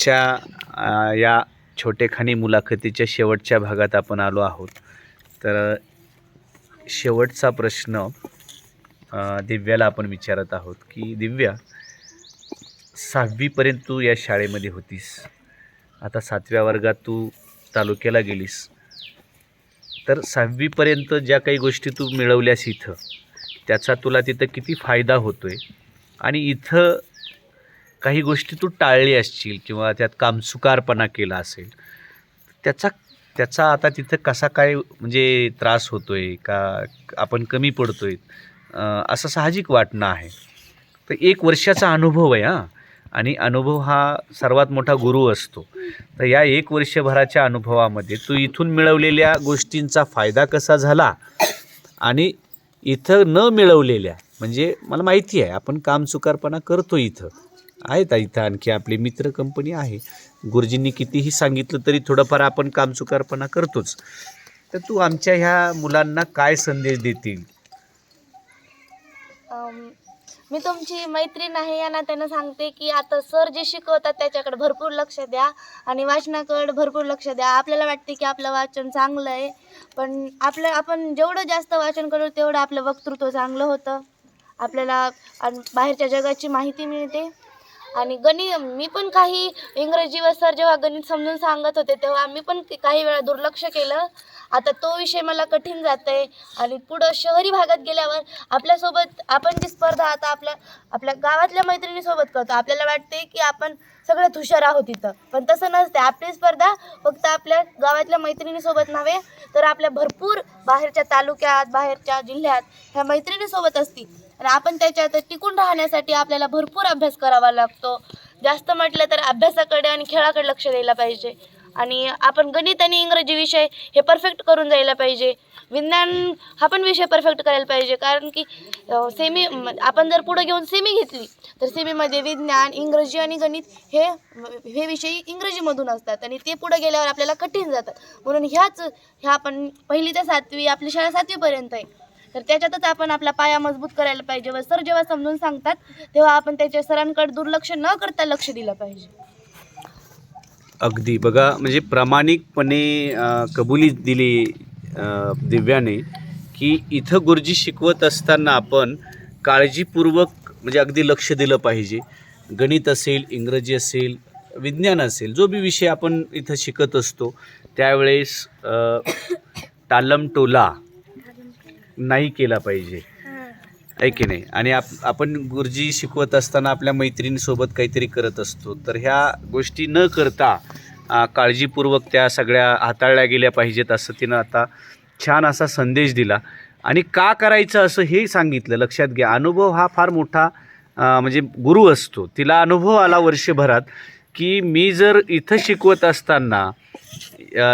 च्या या छोटेखानी मुलाखतीच्या शेवटच्या भागात आपण आलो आहोत. तर शेवटचा प्रश्न दिव्याला आपण विचारत आहोत की दिव्या सहावीपर्यंत तू या शाळेमध्ये होतीस. आता सातव्या वर्गात तू तालुक्याला गेलीस. तर सहावीपर्यंत ज्या काही गोष्टी तू मिळवल्यास इथं त्याचा तुला तिथं किती फायदा होतो आहे आणि इथं काही गोष्टी तू टाळली असशील किंवा त्यात कामसुकारपणा केला असेल त्याचा त्याचा आता तिथं कसा काय म्हणजे त्रास होतो आहे का आपण कमी पडतो आहे असं साहजिक वाटणं आहे. तर एक वर्षाचा अनुभव आहे हां. आणि अनुभव हा सर्वात मोठा गुरु असतो. तर या एक वर्षभराच्या अनुभवामध्ये तू इथून मिळवलेल्या गोष्टींचा फायदा कसा झाला आणि इथं न मिळवलेल्या म्हणजे मला माहिती आहे आपण कामचुकारपणा करतो इथं. आहेत इथं आणखी आपली मित्र कंपनी आहे. गुरुजींनी कितीही सांगितलं तरी थोडंफार आपण कामचुकारपणा करतोच. तर तू आमच्या ह्या मुलांना काय संदेश देतील? मी तुमची मैत्रीण आहे या नात्यानं सांगते की आता सर जे शिकवतात त्याच्याकडे भरपूर लक्ष द्या आणि वाचनाकडे भरपूर लक्ष द्या. आपल्याला वाटते की आपलं वाचन चांगलं आहे पण आपलं आपण जेवढं जास्त वाचन करू तेवढं आपलं वक्तृत्व चांगलं होतं. आपल्याला आणि बाहेरच्या जगाची माहिती मिळते. आणि गणित मी पण काही इंग्रजी व सर जेव्हा गणित समजून सांगत होते तेव्हा मी पण काही वेळा दुर्लक्ष केलं. आता तो विषय मला कठीण जात आहे आणि पुढं शहरी भागात गेल्यावर आपल्यासोबत आपण जी स्पर्धा आता आपल्या आपल्या गावातल्या मैत्रिणीसोबत करतो आपल्याला वाटते की आपण सगळ्यात हुशार आहोत तिथं पण तसं नसते आपली स्पर्धा फक्त आपल्या गावातल्या मैत्रिणीसोबत नव्हे तर आपल्या भरपूर बाहेरच्या तालुक्यात बाहेरच्या जिल्ह्यात ह्या मैत्रिणीसोबत असती. आणि आपण त्याच्यात टिकून राहण्यासाठी आपल्याला भरपूर अभ्यास करावा लागतो. जास्त म्हटलं तर अभ्यासाकडे आणि खेळाकडे लक्ष द्यायला पाहिजे. आणि आपण गणित आणि इंग्रजी विषय हे परफेक्ट करून जायला पाहिजे. विज्ञान हा पण विषय परफेक्ट करायला पाहिजे. कारण की सेमी आपण जर पुढं घेऊन सेमी घेतली तर सेमीमध्ये विज्ञान इंग्रजी आणि गणित हे हे विषय इंग्रजीमधून असतात. आणि ते पुढं गेल्यावर आपल्याला कठीण जातात. म्हणून ह्याच ह्या आपण पहिली ते सातवी आपली शाळा सातवीपर्यंत आहे. तर त्याच्यातच आपण आपला पाया मजबूत करायला पाहिजे. व सर जेव्हा समजून सांगतात तेव्हा आपण त्याच्या सरांकडे दुर्लक्ष न करता लक्ष दिलं पाहिजे. अगदी. बघा म्हणजे प्रामाणिकपणे अ, कबुली दिली अ, दिव्याने की इथं गुरुजी शिकवत असताना आपण काळजीपूर्वक म्हणजे अगदी लक्ष दिलं पाहिजे. गणित असेल इंग्रजी असेल विज्ञान असेल जो बी विषय आपण इथं शिकत असतो त्यावेळेस अ, टालमटोला नाही केला पाहिजे. आहे की नाही? आणि आप आपण गुरुजी शिकवत असताना आपल्या मैत्रिणीसोबत काहीतरी करत असतो. तर ह्या गोष्टी न करता काळजीपूर्वक त्या सगळ्या हाताळल्या गेल्या पाहिजेत असं तिनं आता छान असा संदेश दिला. आणि का करायचं असं हे सांगितलं. लक्षात घ्या अनुभव हा फार मोठा म्हणजे गुरु असतो. तिला अनुभव आला वर्षभरात. की मी जर इथं शिकवत असताना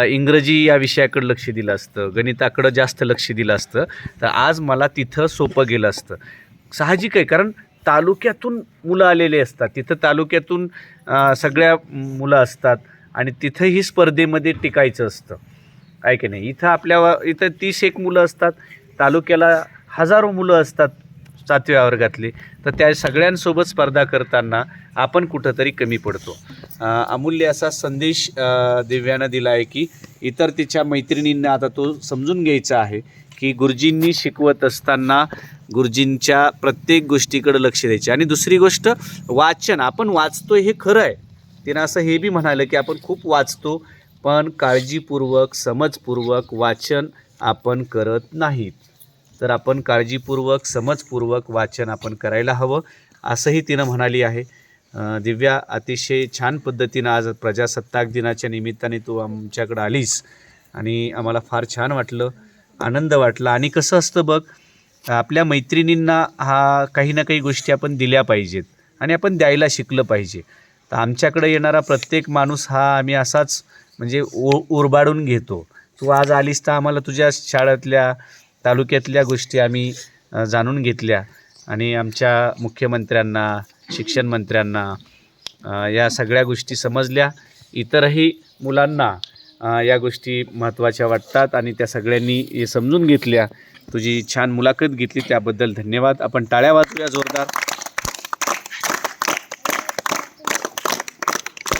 इंग्रजी या विषयाकडे लक्ष दिलं असतं गणिताकडं जास्त लक्ष दिलं असतं तर आज मला तिथं सोपं गेलं असतं. साहजिक आहे कारण तालुक्यातून मुलं आलेले असतात. तिथं तालुक्यातून सगळ्या मुलं असतात आणि तिथंही स्पर्धेमध्ये टिकायचं असतं. आहे की नाही? इथं आपल्या इथं तीस एक मुलं असतात. तालुक्याला हजारो मुलं असतात. सातव्या वर्गातले तर त्या सगळ्यांसोबत स्पर्धा करताना आपण कुठंतरी कमी पडतो. अमूल्य असा संदेश दिव्यानं दिला आहे की इतर तिच्या मैत्रिणींना आता तो समजून घ्यायचा आहे की गुरुजींनी शिकवत असताना गुरुजींच्या प्रत्येक गोष्टीकडे लक्ष द्यायचे. आणि दुसरी गोष्ट वाचन. आपण वाचतोय हे खरं आहे. तिनं असं हे बी म्हणालं की आपण खूप वाचतो पण काळजीपूर्वक समजपूर्वक वाचन आपण करत नाहीत. तर आपण काळजीपूर्वक समजपूर्वक वाचन आपण करायला हवं असंही तिनं म्हणाली आहे. दिव्या अतिशय छान पद्धतीनं आज प्रजासत्ताक दिनाच्या निमित्ताने तू आमच्याकडं आलीस आणि आम्हाला फार छान वाटलं आनंद वाटला आणि कसं असतं बघ आपल्या मैत्रिणींना हा काही ना काही गोष्टी आपण दिल्या पाहिजेत आणि आपण द्यायला शिकलं पाहिजे. तर आमच्याकडे येणारा प्रत्येक माणूस हा आम्ही असाच म्हणजे उ उरबाडून घेतो. तू आज आलीस तर आम्हाला तुझ्या शाळेतल्या तालुक्यातल्या गोष्टी आम्ही जाणून घेतल्या. आणि आमच्या मुख्यमंत्र्यांना शिक्षण मंत्र्यांना या सगळ्या गोष्टी समजल्या. इतरही मुलांना या गोष्टी महत्त्वाच्या वाटतात आणि त्या सगळ्यांनी समजून घेतल्या. तुझी छान मुलाखत घेतली त्याबद्दल धन्यवाद. आपण टाळ्या वाजूया जोरदार.